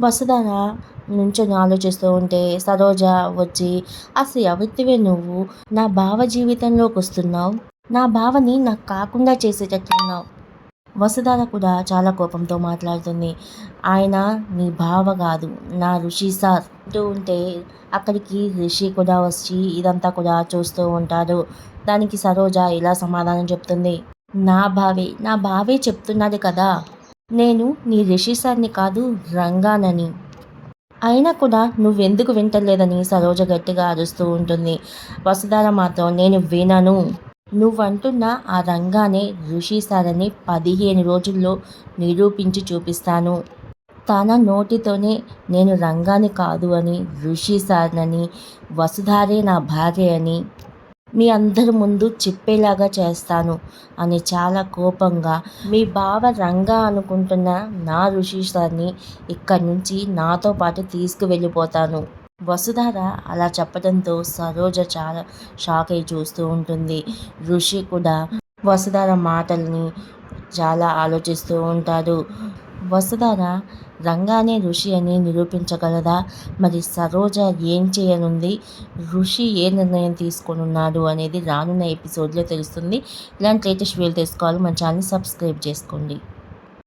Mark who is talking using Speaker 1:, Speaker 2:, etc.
Speaker 1: వసుధార నుంచొని ఆలోచిస్తూ ఉంటే సరోజ వచ్చి అసలు ఎవరితివే నువ్వు. నా బావ జీవితంలోకి వస్తున్నావు. నా బావని నాకు కాకుండా చేసేటట్లున్నావు వసుధార కూడా చాలా కోపంతో మాట్లాడుతుంది. ఆయన నీ బావ కాదు. నా ఋషి సార్. అంటూ ఉంటే అక్కడికి ఋషి కూడా వచ్చి ఇదంతా కూడా చూస్తూ ఉంటాడు. దానికి సరోజ ఇలా సమాధానం చెప్తుంది. నా బావే. నా బావే చెప్తున్నాడు కదా. నేను నీ రిషి సార్ని కాదు రంగానని. అయినా కూడా నువ్వెందుకు వింటలేదని సరోజ గట్టిగా అరుస్తూ ఉంటుంది. వసుధార మాత్రం నేను వినను. నువ్వంటున్న ఆ రంగానే ఋషిసారని పదిహేను రోజుల్లో నిరూపించి చూపిస్తాను. తన నోటితోనే నేను రంగాని కాదు అని ఋషి సార్నని వసుధారే నా భార్య అని. మీ అందరి ముందు చెప్పేలాగా చేస్తాను అని చాలా కోపంగా మీ బావ రంగా అనుకుంటున్న నా ఋషి సార్ని ఇక్కడి నుంచి నాతో పాటు తీసుకువెళ్ళిపోతాను. వసుధార అలా చెప్పడంతో సరోజ చాలా షాక్ అయి చూస్తూ ఉంటుంది. ఋషి కూడా వసుధార మాటల్ని చాలా ఆలోచిస్తూ ఉంటాడు. వసుధార రంగానే ఋషి అని నిరూపించగలదా? మరి సరోజ ఏం చేయనుంది? ఋషి ఏ నిర్ణయం తీసుకొనున్నాడు అనేది రానున్న ఎపిసోడ్లో తెలుస్తుంది. ఇలాంటి లేటెస్ట్ వీలు తెలుసుకోవాలి మన ఛానల్ సబ్స్క్రైబ్ చేసుకోండి.